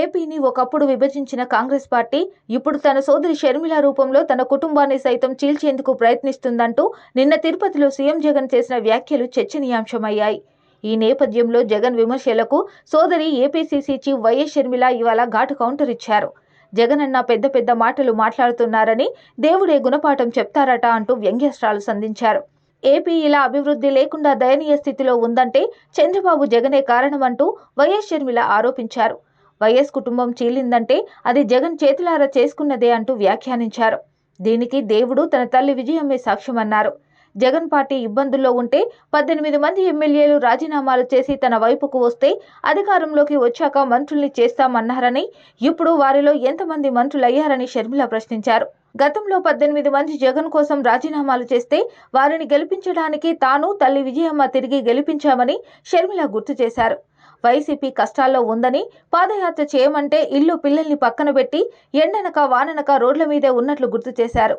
ఏపీని ఒకప్పుడు విభజించిన కాంగ్రెస్ పార్టీ ఇప్పుడు తన సోదరి షర్మిల రూపంలో తన కుటుంబాన్ని సైతం చీల్చేందుకు ప్రయత్నిస్తుందంటూ నిన్న తిరుపతిలో సీఎం జగన్ చేసిన వ్యాఖ్యలు చర్చనీయాంశమయ్యాయి. ఈ నేపథ్యంలో జగన్ విమర్శలకు సోదరి ఏపీసీసీ చీఫ్ వైఎస్ షర్మిల ఇవాళ ఘాటు కౌంటర్ ఇచ్చారు. జగన్ అన్న పెద్ద పెద్ద మాటలు మాట్లాడుతున్నారని దేవుడే గుణపాఠం చెప్తారట అంటూ వ్యంగ్యాస్త్రాలు సంధించారు. ఏపీ ఇలా అభివృద్ధి లేకుండా దయనీయ స్థితిలో ఉందంటే చంద్రబాబు జగనే కారణమంటూ వైఎస్ షర్మిల ఆరోపించారు. వైఎస్ కుటుంబం చీలిందంటే అది జగన్ చేతులారా చేసుకున్నదే అంటూ వ్యాఖ్యానించారు. దీనికి దేవుడు తన తల్లి విజయమే సాక్ష్యమన్నారు. జగన్ పార్టీ ఇబ్బందుల్లో ఉంటే పద్దెనిమిది మంది ఎమ్మెల్యేలు రాజీనామాలు చేసి తన వైపుకు వస్తే అధికారంలోకి వచ్చాక మంత్రుల్ని చేస్తామన్నారని ఇప్పుడు వారిలో ఎంతమంది మంత్రులయ్యారని షర్మిల ప్రశ్నించారు. గతంలో పద్దెనిమిది మంది జగన్ కోసం రాజీనామాలు చేస్తే వారిని గెలిపించడానికి తాను తల్లి విజయమ్మ తిరిగి గెలిపించామని షర్మిల గుర్తు చేశారు. వైసీపీ కష్టాల్లో ఉందని పాదయాత్ర చేయమంటే ఇల్లు పిల్లల్ని పక్కన పెట్టి ఎండనక వాననక రోడ్ల మీదే ఉన్నట్లు గుర్తు చేశారు.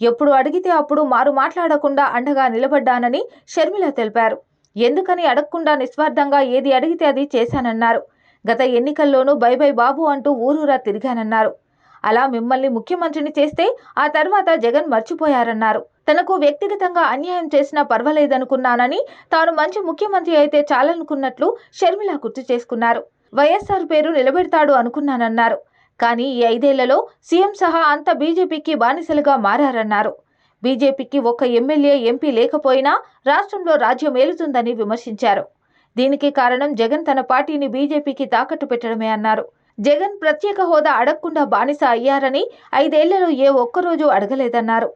ఎప్పుడు అడిగితే అప్పుడు మారు మాట్లాడకుండా అండగా నిలబడ్డానని షర్మిల తెలిపారు. ఎందుకని అడగకుండా నిస్వార్థంగా ఏది అడిగితే అది చేశానన్నారు. గత ఎన్నికల్లోనూ బై బై బాబు అంటూ ఊరూరా తిరిగానన్నారు. అలా మిమ్మల్ని ముఖ్యమంత్రిని చేస్తే ఆ తర్వాత జగన్ మర్చిపోయారన్నారు. తనకు వ్యక్తిగతంగా అన్యాయం చేసినా పర్వాలేదనుకున్నానని తాను మంచి ముఖ్యమంత్రి అయితే చాలనుకున్నట్లు షర్మిల గుర్తు చేసుకున్నారు. వైఎస్ఆర్ పేరు నిలబెడతాడు అనుకున్నానన్నారు. కానీ ఈ ఐదేళ్ళలో సీఎం సహా అంత బీజేపీకి బానిసలుగా మారారన్నారు. బీజేపీకి ఒక్క ఎమ్మెల్యే ఎంపీ లేకపోయినా రాష్ట్రంలో రాజ్యం ఏలుతుందని విమర్శించారు. దీనికి కారణం జగన్ తన పార్టీని బీజేపీకి తాకట్టు పెట్టడమే అన్నారు. జగన్ ప్రత్యేక హోదా అడగకుండా బానిస అయ్యారని ఐదేళ్ళలో ఏ ఒక్కరోజు అడగలేదన్నారు.